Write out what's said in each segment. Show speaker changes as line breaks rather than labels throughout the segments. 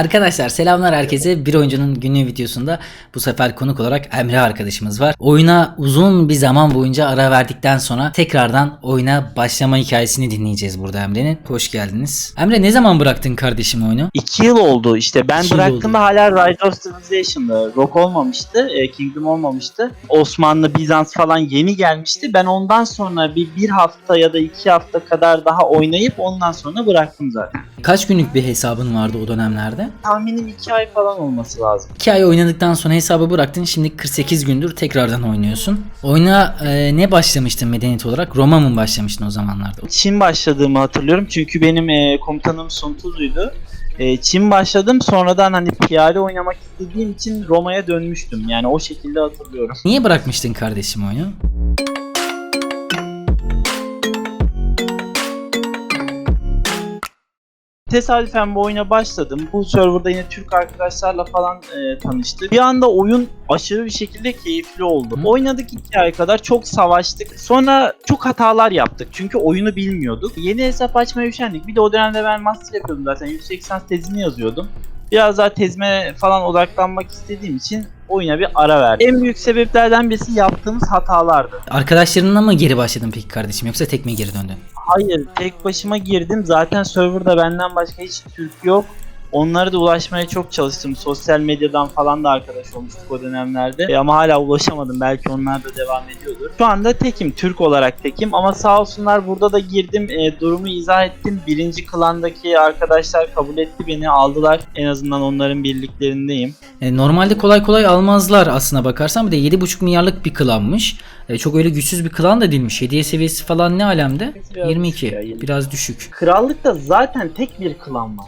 Arkadaşlar selamlar herkese. Bir oyuncunun günlüğü videosunda bu sefer konuk olarak Emre arkadaşımız var. Oyuna uzun bir zaman boyunca ara verdikten sonra tekrardan oyuna başlama hikayesini dinleyeceğiz burada Emre'nin. Hoş geldiniz. Emre ne zaman bıraktın kardeşim oyunu?
2 yıl oldu işte. Ben
İki yıl
bıraktığımda
oldu.
hala Rise of Civilization'da. Rock olmamıştı. e, Kingdom olmamıştı. Osmanlı, Bizans falan yeni gelmişti. Ben ondan sonra bir, bir hafta ya da iki hafta kadar daha oynayıp ondan sonra bıraktım zaten.
Kaç günlük bir hesabın vardı o dönemlerde?
Tahminim 2 ay falan olması lazım.
2 ay oynadıktan sonra hesabı bıraktın. Şimdi 48 gündür tekrardan oynuyorsun. Oyuna e, ne başlamıştın medeniyet olarak? Roma mı başlamıştın o zamanlarda?
Çin başladığımı hatırlıyorum çünkü benim e, komutanım Sun Tzu'ydu. E, Çin başladım sonradan hani piyade oynamak istediğim için Roma'ya dönmüştüm. Yani o şekilde hatırlıyorum.
Niye bırakmıştın kardeşim oyunu?
Tesadüfen bu oyuna başladım. Bu serverda yine Türk arkadaşlarla falan e, tanıştık. Bir anda oyun aşırı bir şekilde keyifli oldu. Oynadık iki ay kadar çok savaştık. Sonra çok hatalar yaptık. Çünkü oyunu bilmiyorduk. Yeni hesap açmaya üşendik. Bir de o dönemde ben master yapıyordum zaten. Yüksek lisans tezini yazıyordum. Biraz daha tezme falan odaklanmak istediğim için oyuna bir ara verdim. En büyük sebeplerden birisi yaptığımız hatalardı.
Arkadaşlarınla mı geri başladın peki kardeşim yoksa tek mi geri döndün?
Hayır, tek başıma girdim. Zaten serverda benden başka hiç Türk yok. Onlara da ulaşmaya çok çalıştım. Sosyal medyadan falan da arkadaş olmuştuk o dönemlerde. E, ama hala ulaşamadım. Belki onlar da devam ediyordur. Şu anda tekim. Türk olarak tekim. Ama sağ olsunlar burada da girdim. e, durumu izah ettim. Birinci klandaki arkadaşlar kabul etti beni. Aldılar. En azından onların birliklerindeyim.
E, normalde kolay kolay almazlar aslına bakarsan. Bir de 7.5 milyarlık bir klanmış. E, çok öyle güçsüz bir klan da değilmiş. Hediye seviyesi falan ne alemde?
Biraz
22.
düşük ya, 22.
Biraz düşük.
Krallıkta zaten tek bir klan var.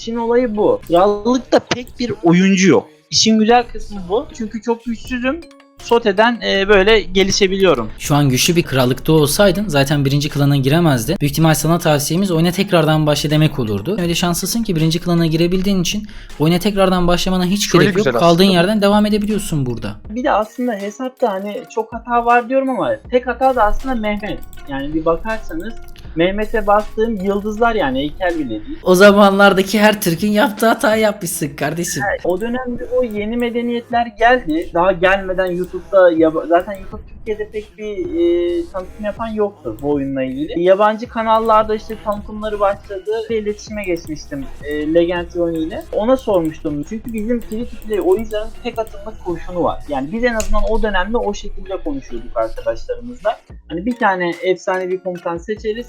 İşin olayı bu. Krallıkta pek bir oyuncu yok. İşin güzel kısmı bu. Çünkü çok güçsüzüm. Soteden e, böyle gelişebiliyorum.
Şu an güçlü bir krallıkta olsaydın zaten birinci klana giremezdin. Büyük ihtimal sana tavsiyemiz oyuna tekrardan başla demek olurdu. Öyle şanslısın ki birinci klana girebildiğin için oyuna tekrardan başlamana hiç
Şöyle
gerek yok.
güzel
Kaldığın
aslında.
yerden devam edebiliyorsun burada.
Bir de aslında hesapta hani çok hata var diyorum ama tek hata da aslında Mehmet. Yani bir bakarsanız Mehmet'e bastığım yıldızlar yani heykel bile değil.
O zamanlardaki her Türk'ün yaptığı hatayı yapmışsın kardeşim.
O dönemde o yeni medeniyetler geldi. Daha gelmeden YouTube'da zaten YouTube Türkiye'de pek bir e, tanıtım yapan yoktu bu oyunla ilgili. Yabancı kanallarda işte tanıtımları başladı ve iletişime geçmiştim e, Legend ile. Ona sormuştum. Çünkü bizim free to play oyuncuların tek atımlık kurşunu var. Yani biz en azından o dönemde o şekilde konuşuyorduk arkadaşlarımızla. Hani bir tane efsane bir komutan seçeriz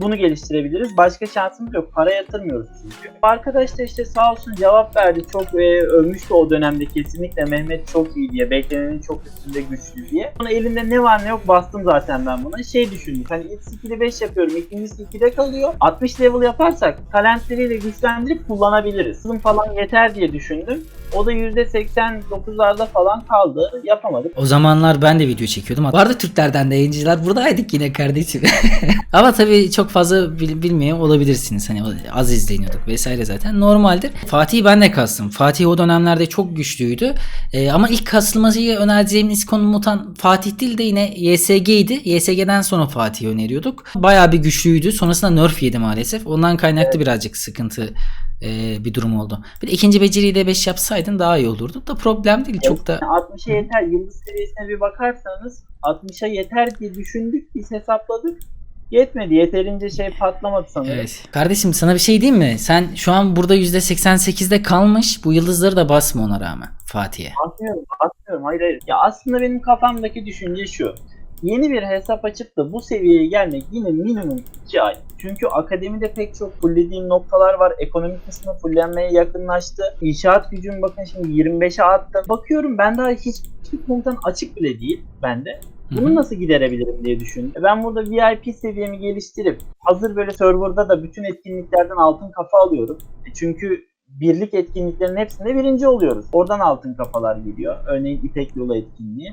bunu geliştirebiliriz. Başka şansımız yok. Para yatırmıyoruz çünkü. Arkadaş da işte sağ olsun cevap verdi. Çok e, övmüştü o dönemde kesinlikle Mehmet çok iyi diye. Beklenenin çok üstünde güçlü diye. Sonra elimde ne var ne yok bastım zaten ben buna. Şey düşündüm. Hani ilk skill'i 5 yapıyorum. ikincisi 2'de kalıyor. 60 level yaparsak talentleriyle güçlendirip kullanabiliriz. Hızım falan yeter diye düşündüm. O da %89'larda falan kaldı. Yapamadık.
O zamanlar ben de video çekiyordum. Vardı Türklerden de yayıncılar. Buradaydık yine kardeşim. Ama tabii çok fazla bil- bilmiyor olabilirsiniz. Hani az izleniyorduk vesaire zaten. Normaldir. Fatih'i ben de kastım. Fatih o dönemlerde çok güçlüydü. Ee, ama ilk kasılmayı önereceğimiz komutan Fatih değil de yine YSG'ydi. YSG'den sonra Fatih'i öneriyorduk. Bayağı bir güçlüydü. Sonrasında nerf yedi maalesef. Ondan kaynaklı birazcık sıkıntı e, bir durum oldu. Bir de ikinci beceriyi de 5 yapsaydın daha iyi olurdu. Da problem değil. Çok da
60'a yeter. Yıldız seviyesine bir bakarsanız 60'a yeter diye düşündük. Biz hesapladık. Yetmedi. Yeterince şey patlamadı sanırım.
Evet. Kardeşim sana bir şey diyeyim mi? Sen şu an burada %88'de kalmış. Bu yıldızları da basma ona rağmen Fatih'e.
Atmıyorum, atmıyorum. Hayır hayır. Ya aslında benim kafamdaki düşünce şu. Yeni bir hesap açıp da bu seviyeye gelmek yine minimum 2 ay. Çünkü akademide pek çok fulllediğim noktalar var. Ekonomik kısmı fullenmeye yakınlaştı. İnşaat gücüm bakın şimdi 25'e attım. Bakıyorum ben daha hiçbir komutan açık bile değil bende. Bunu nasıl giderebilirim diye düşündüm. Ben burada VIP seviyemi geliştirip hazır böyle serverda da bütün etkinliklerden altın kafa alıyorum. E Çünkü birlik etkinliklerin hepsinde birinci oluyoruz. Oradan altın kafalar geliyor. Örneğin İpek Yolu etkinliği.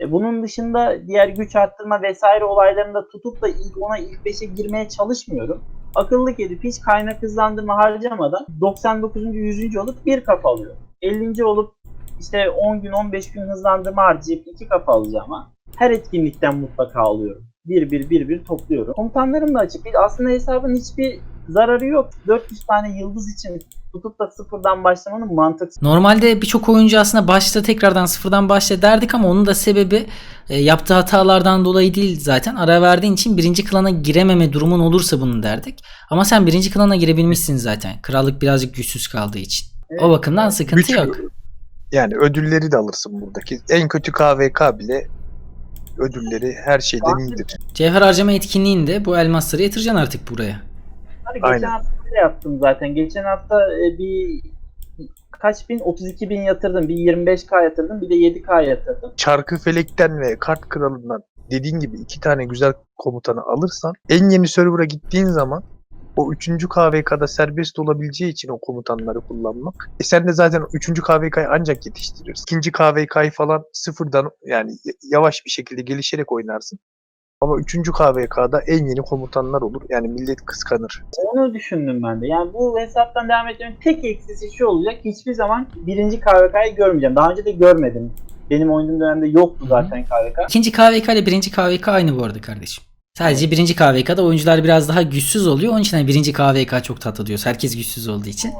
E bunun dışında diğer güç arttırma vesaire olaylarında tutup da ilk ona ilk 5'e girmeye çalışmıyorum. Akıllık edip hiç kaynak hızlandırma harcamadan 99. 100. olup bir kafa alıyorum. 50. olup işte 10 gün 15 gün hızlandırma harcayıp iki kafa alacağım ama her etkinlikten mutlaka alıyorum. Bir bir bir bir topluyorum. Komutanlarım da açık. Aslında hesabın hiçbir zararı yok. 400 tane yıldız için tutup da sıfırdan başlamanın mantıksız.
Normalde birçok oyuncu aslında başta tekrardan sıfırdan başla derdik ama onun da sebebi e, yaptığı hatalardan dolayı değil zaten. Ara verdiğin için birinci klana girememe durumun olursa bunu derdik. Ama sen birinci klana girebilmişsin zaten. Krallık birazcık güçsüz kaldığı için. O bakımdan sıkıntı
Güç-
yok.
Yani ödülleri de alırsın buradaki. En kötü KVK bile ödülleri her şeyden iyidir.
Cevher harcama etkinliğinde bu elmasları yatıracaksın artık buraya.
Hani geçen
Aynen.
hafta öyle yaptım zaten. Geçen hafta e, bir kaç bin? 32 bin yatırdım. Bir 25k yatırdım. Bir de 7k yatırdım.
Çarkı Felek'ten ve Kart Kralı'ndan dediğin gibi iki tane güzel komutanı alırsan en yeni server'a gittiğin zaman o 3. KVK'da serbest olabileceği için o komutanları kullanmak. E sen de zaten 3. KVK'yı ancak yetiştirirsin. 2. KVK'yı falan sıfırdan yani yavaş bir şekilde gelişerek oynarsın. Ama 3. KVK'da en yeni komutanlar olur. Yani millet kıskanır.
Onu düşündüm ben de. Yani bu hesaptan devam etmenin tek eksisi şu olacak. Hiçbir zaman birinci KVK'yı görmeyeceğim. Daha önce de görmedim. Benim oynadığım dönemde yoktu zaten KVK.
İkinci KVK ile birinci KVK aynı bu arada kardeşim. Sadece birinci KVK'da oyuncular biraz daha güçsüz oluyor. Onun için hani birinci KVK çok tatlı diyoruz. Herkes güçsüz olduğu için.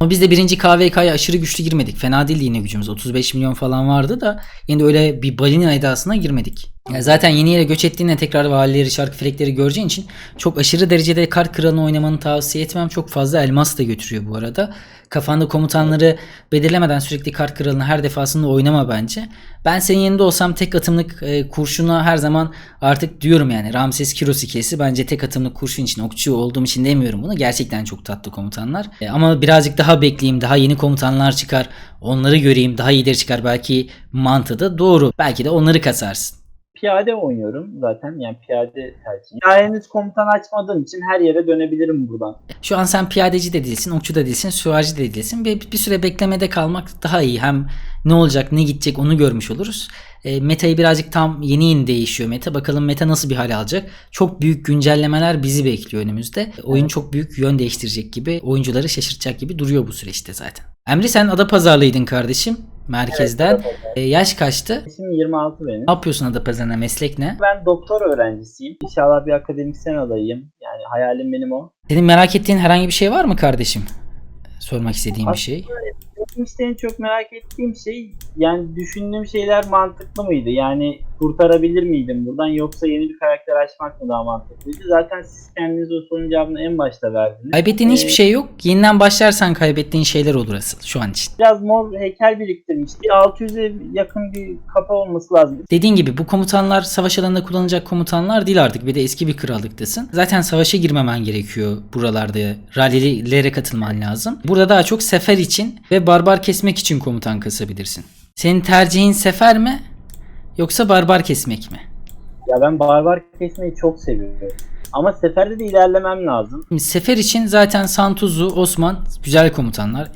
Ama biz de birinci KVK'ya aşırı güçlü girmedik. Fena değildi yine gücümüz. 35 milyon falan vardı da yine de öyle bir balina edasına girmedik. Zaten yeni yere göç ettiğinde tekrar valileri, şarkı felekleri göreceğin için çok aşırı derecede kart kralını oynamanı tavsiye etmem. Çok fazla elmas da götürüyor bu arada. Kafanda komutanları belirlemeden sürekli kart kralını her defasında oynama bence. Ben senin yerinde olsam tek atımlık e, kurşuna her zaman artık diyorum yani Ramses Kiros ikilisi bence tek atımlık kurşun için okçu olduğum için demiyorum bunu. Gerçekten çok tatlı komutanlar. E, ama birazcık daha bekleyeyim daha yeni komutanlar çıkar onları göreyim daha iyileri çıkar belki mantığı da doğru. Belki de onları kasarsın.
Piyade oynuyorum zaten. Yani piyade tercihim. Daha henüz komutan açmadığım için her yere dönebilirim buradan.
Şu an sen piyadeci de değilsin, okçu da değilsin, süvarici de değilsin. Bir, bir süre beklemede kalmak daha iyi. Hem ne olacak, ne gidecek onu görmüş oluruz. E, metayı birazcık tam yeni yeni değişiyor meta. Bakalım meta nasıl bir hal alacak. Çok büyük güncellemeler bizi bekliyor önümüzde. Oyun
Evet.
çok büyük yön değiştirecek gibi, oyuncuları şaşırtacak gibi duruyor bu süreçte zaten. Emre sen Adapazarlıydın kardeşim merkezden. E, yaş kaçtı?
Şimdi 26 benim.
Ne yapıyorsun Adapazarı'na? Meslek ne?
Ben doktor öğrencisiyim. İnşallah bir akademisyen adayım. Yani hayalim benim o.
Senin merak ettiğin herhangi bir şey var mı kardeşim? Sormak istediğim bir şey.
İşte en çok merak ettiğim şey yani düşündüğüm şeyler mantıklı mıydı? Yani kurtarabilir miydim buradan yoksa yeni bir karakter açmak mı daha mantıklıydı? Zaten siz kendiniz o sorunun cevabını en başta verdiniz.
Kaybettiğin
Ee,
hiçbir şey yok. Yeniden başlarsan kaybettiğin şeyler olur asıl şu an için.
Biraz mor heykel biriktirmişti. 600'e yakın bir kafa olması lazım.
Dediğin gibi bu komutanlar savaş alanında kullanılacak komutanlar değil artık. Bir de eski bir krallıktasın. Zaten savaşa girmemen gerekiyor buralarda. Rallilere katılman lazım. Burada daha çok sefer için ve barbar kesmek için komutan kasabilirsin. Senin tercihin sefer mi? Yoksa barbar kesmek mi?
Ya ben barbar kesmeyi çok seviyorum. Ama seferde de ilerlemem lazım.
Şimdi sefer için zaten Santuzu, Osman güzel komutanlar.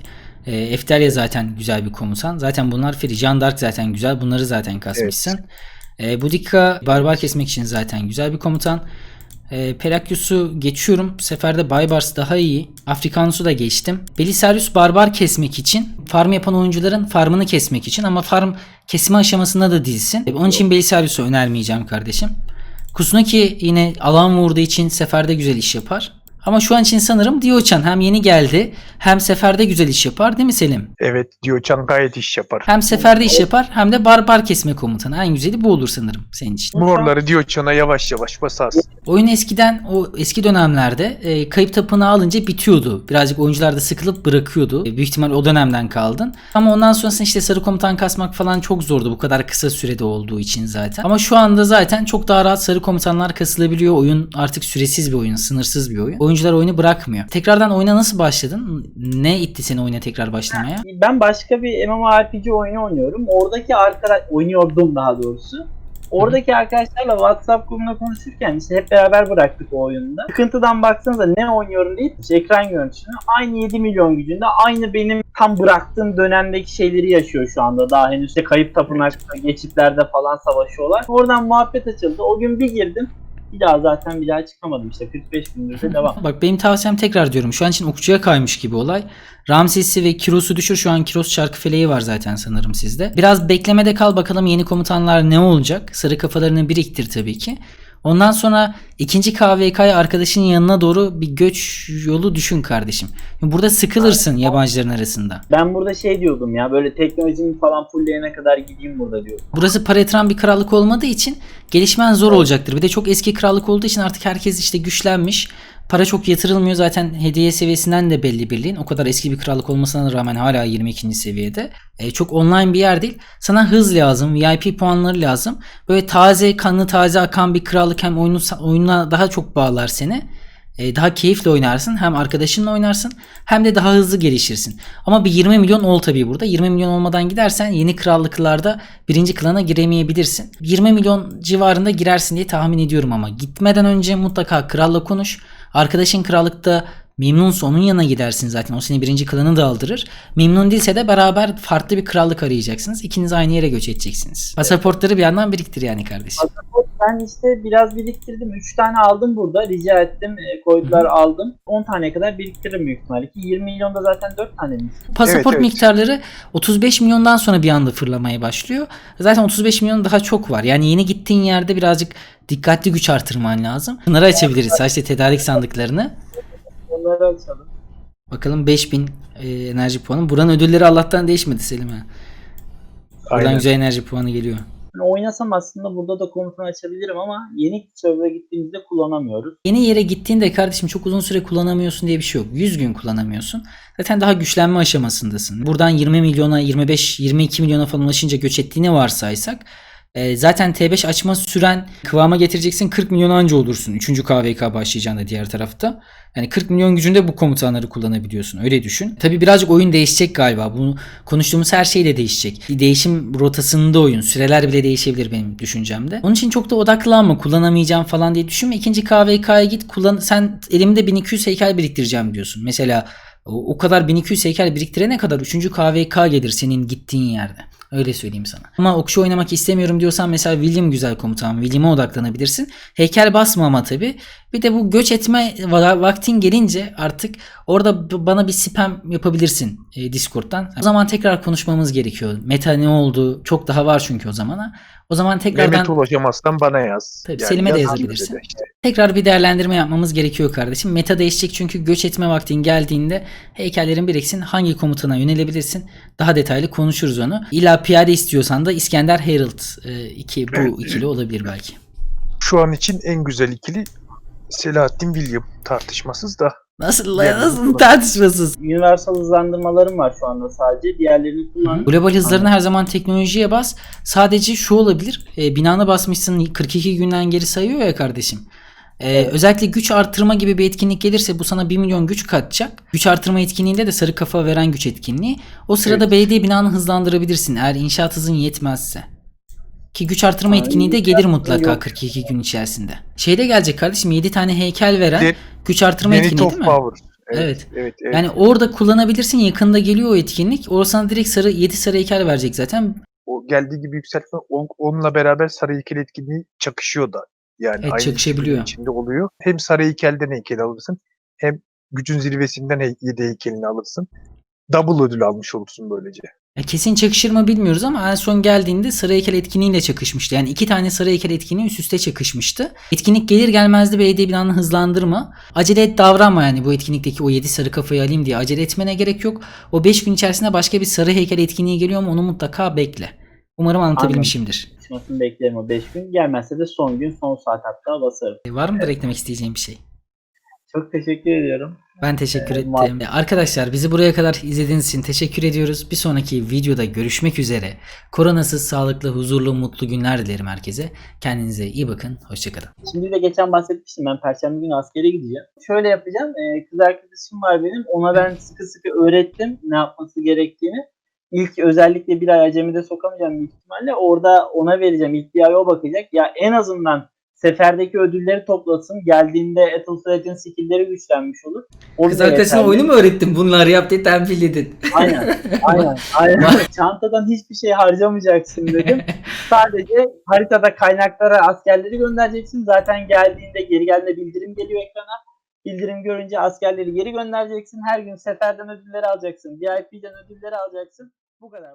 E, Eftelya zaten güzel bir komutan. Zaten bunlar free. Jean zaten güzel. Bunları zaten kasmışsın. E, Boudica barbar kesmek için zaten güzel bir komutan. E, Perakyus'u geçiyorum. Bu sefer de Baybars daha iyi. Afrikanus'u da geçtim. Belisarius barbar kesmek için. Farm yapan oyuncuların farmını kesmek için. Ama farm kesme aşamasında da değilsin. E, onun için Belisarius'u önermeyeceğim kardeşim. Kusunaki yine alan vurduğu için seferde güzel iş yapar. Ama şu an için sanırım Diochan hem yeni geldi hem seferde güzel iş yapar değil mi Selim?
Evet Diyoçan gayet iş yapar.
Hem seferde iş yapar hem de barbar kesme komutanı. En güzeli bu olur sanırım senin için.
Morları Diyoçan'a yavaş yavaş basarsın.
Oyun eskiden o eski dönemlerde e, kayıp tapınağı alınca bitiyordu. Birazcık oyuncular da sıkılıp bırakıyordu. E, büyük ihtimal o dönemden kaldın. Ama ondan sonrasında işte sarı komutan kasmak falan çok zordu bu kadar kısa sürede olduğu için zaten. Ama şu anda zaten çok daha rahat sarı komutanlar kasılabiliyor. Oyun artık süresiz bir oyun, sınırsız bir oyun. Oyuncular oyunu bırakmıyor. Tekrardan oyuna nasıl başladın? Ne itti seni oyuna tekrar başlamaya?
Ben başka bir MMORPG oyunu oynuyorum. Oradaki arkadaş oynuyordum daha doğrusu. Oradaki arkadaşlarla WhatsApp grubunda konuşurken işte hep beraber bıraktık o oyunda. Sıkıntıdan baksanıza ne oynuyorum deyip işte ekran görüntüsünü aynı 7 milyon gücünde aynı benim tam bıraktığım dönemdeki şeyleri yaşıyor şu anda. Daha henüz işte kayıp tapınakta, geçitlerde falan savaşıyorlar. Oradan muhabbet açıldı. O gün bir girdim. Bir daha zaten bir daha çıkamadım işte 45 gündür de devam.
Bak benim tavsiyem tekrar diyorum. Şu an için okçuya kaymış gibi olay. Ramses'i ve Kiros'u düşür. Şu an Kiros şarkı feleği var zaten sanırım sizde. Biraz beklemede kal bakalım yeni komutanlar ne olacak. Sarı kafalarını biriktir tabii ki. Ondan sonra ikinci KVK'ya arkadaşının yanına doğru bir göç yolu düşün kardeşim. Burada sıkılırsın yabancıların arasında.
Ben burada şey diyordum ya böyle teknolojinin falan fullleyene kadar gideyim burada diyordum.
Burası para bir krallık olmadığı için gelişmen zor olacaktır. Bir de çok eski krallık olduğu için artık herkes işte güçlenmiş. Para çok yatırılmıyor zaten hediye seviyesinden de belli birliğin. O kadar eski bir krallık olmasına rağmen hala 22. seviyede. E, çok online bir yer değil. Sana hız lazım, VIP puanları lazım. Böyle taze kanlı taze akan bir krallık hem oyunu, oyuna daha çok bağlar seni. E, daha keyifli oynarsın. Hem arkadaşınla oynarsın hem de daha hızlı gelişirsin. Ama bir 20 milyon ol tabii burada. 20 milyon olmadan gidersen yeni krallıklarda birinci klana giremeyebilirsin. 20 milyon civarında girersin diye tahmin ediyorum ama gitmeden önce mutlaka kralla konuş. Arkadaşın krallıkta memnunsa onun yanına gidersin zaten. O seni birinci klanı da aldırır. Memnun değilse de beraber farklı bir krallık arayacaksınız. İkiniz aynı yere göç edeceksiniz. Pasaportları bir yandan biriktir yani kardeşim.
Pasaport ben işte biraz biriktirdim. 3 tane aldım burada. Rica ettim. e, Koydular aldım. 10 tane kadar biriktiririm büyük ihtimalle. Ki 20 milyonda zaten 4 tane mi?
Pasaport
Evet, evet.
miktarları 35 milyondan sonra bir anda fırlamaya başlıyor. Zaten 35 milyon daha çok var. Yani yeni gittiğin yerde birazcık dikkatli güç artırman lazım. Bunları açabiliriz. Sadece tedarik sandıklarını.
Onları açalım.
Bakalım 5000 e, enerji puanı. Buranın ödülleri Allah'tan değişmedi Selim ha. Buradan
Aynen.
güzel enerji puanı geliyor.
Yani oynasam aslında burada da komutan açabilirim ama yeni server'a gittiğimizde kullanamıyoruz.
Yeni yere gittiğinde kardeşim çok uzun süre kullanamıyorsun diye bir şey yok. 100 gün kullanamıyorsun. Zaten daha güçlenme aşamasındasın. Buradan 20 milyona, 25, 22 milyona falan ulaşınca göç ettiğini varsaysak e, zaten T5 açma süren kıvama getireceksin 40 milyon anca olursun. 3. KVK başlayacağında diğer tarafta. Yani 40 milyon gücünde bu komutanları kullanabiliyorsun. Öyle düşün. Tabi birazcık oyun değişecek galiba. Bu konuştuğumuz her şey de değişecek. Değişim rotasında oyun. Süreler bile değişebilir benim düşüncemde. Onun için çok da odaklanma. Kullanamayacağım falan diye düşünme. İkinci KVK'ya git. Kullan sen elimde 1200 heykel biriktireceğim diyorsun. Mesela o kadar 1200 heykel biriktirene kadar 3. KVK gelir senin gittiğin yerde. Öyle söyleyeyim sana. Ama okçu oynamak istemiyorum diyorsan mesela William güzel komutan. William'a odaklanabilirsin. Heykel basma ama tabi. Bir de bu göç etme va- vaktin gelince artık orada bana bir spam yapabilirsin e, Discord'dan. O zaman tekrar konuşmamız gerekiyor. Meta ne oldu? Çok daha var çünkü o zamana. O zaman tekrardan
Mehmet ulaşamazsan bana yaz.
Tabii, Selim'e de
yaz
yazabilirsin.
de işte.
tekrar bir değerlendirme yapmamız gerekiyor kardeşim. Meta değişecek çünkü göç etme vaktin geldiğinde heykellerin biriksin. Hangi komutana yönelebilirsin? Daha detaylı konuşuruz onu. İlla piyade istiyorsan da İskender Herald 2 bu
Evet.
ikili olabilir belki.
Şu an için en güzel ikili Selahattin William tartışmasız da.
Nasıl nasıl tartışmasız?
Universal hızlandırmalarım var şu anda sadece. Diğerlerini kullan.
Global hızlarını her zaman teknolojiye bas. Sadece şu olabilir. E, binana basmışsın 42 günden geri sayıyor ya kardeşim. E, Özellikle güç artırma gibi bir etkinlik gelirse bu sana 1 milyon güç katacak. Güç artırma etkinliğinde de sarı kafa veren güç etkinliği. O sırada
Evet.
belediye binanı hızlandırabilirsin eğer inşaat hızın yetmezse. Ki güç artırma etkinliği de gelir mutlaka
Yok.
42 gün içerisinde. Şeyde gelecek kardeşim 7 tane heykel veren
De-
güç artırma
Zenith
etkinliği
of
değil mi?
Power. Evet.
Evet.
Evet. evet.
Yani orada kullanabilirsin yakında geliyor o etkinlik. Orada sana direkt sarı 7 sarı heykel verecek zaten.
o geldiği gibi yükseltme on- onunla beraber sarı heykel etkinliği çakışıyor da. Yani
Evet,
aynı
çakışabiliyor.
etkinliğin içinde oluyor. Hem sarı heykelden heykel alırsın hem gücün zirvesinden hey- yedi heykelini alırsın. Double ödül almış olursun böylece.
Ya kesin çakışır mı bilmiyoruz ama en son geldiğinde sarı heykel etkinliğiyle çakışmıştı. Yani iki tane sarı heykel etkinliği üst üste çakışmıştı. Etkinlik gelir gelmez de belediye binanı hızlandırma. Acele et davranma yani bu etkinlikteki o 7 sarı kafayı alayım diye acele etmene gerek yok. O 5 gün içerisinde başka bir sarı heykel etkinliği geliyor mu onu mutlaka bekle. Umarım anlatabilmişimdir.
Çıkmasını beklerim o 5 gün. Gelmezse de son gün son saat hatta basarım.
E, Var mıdır eklemek isteyeceğim bir şey?
Çok teşekkür ediyorum.
Ben teşekkür
Ee,
ettim. Ee, Arkadaşlar bizi buraya kadar izlediğiniz için teşekkür ediyoruz. Bir sonraki videoda görüşmek üzere. Koronasız, sağlıklı, huzurlu, mutlu günler dilerim herkese. Kendinize iyi bakın. Hoşçakalın.
Şimdi de geçen bahsetmiştim ben perşembe günü askere gideceğim. Şöyle yapacağım. e, kız arkadaşım var benim. Ona ben sıkı sıkı öğrettim ne yapması gerektiğini. İlk özellikle bir ay acemide sokamayacağım büyük ihtimalle. Orada ona vereceğim. İlk bir ay o bakacak. Ya en azından seferdeki ödülleri toplasın. Geldiğinde Ethelflaed'in skill'leri güçlenmiş olur. O
Kız arkadaşına oyunu mu öğrettin? Bunları yap diye tembihledin.
Aynen. Aynen. aynen. Çantadan hiçbir şey harcamayacaksın dedim. Sadece haritada kaynaklara askerleri göndereceksin. Zaten geldiğinde geri gelme bildirim geliyor ekrana. Bildirim görünce askerleri geri göndereceksin. Her gün seferden ödülleri alacaksın. VIP'den ödülleri alacaksın. Bu kadar.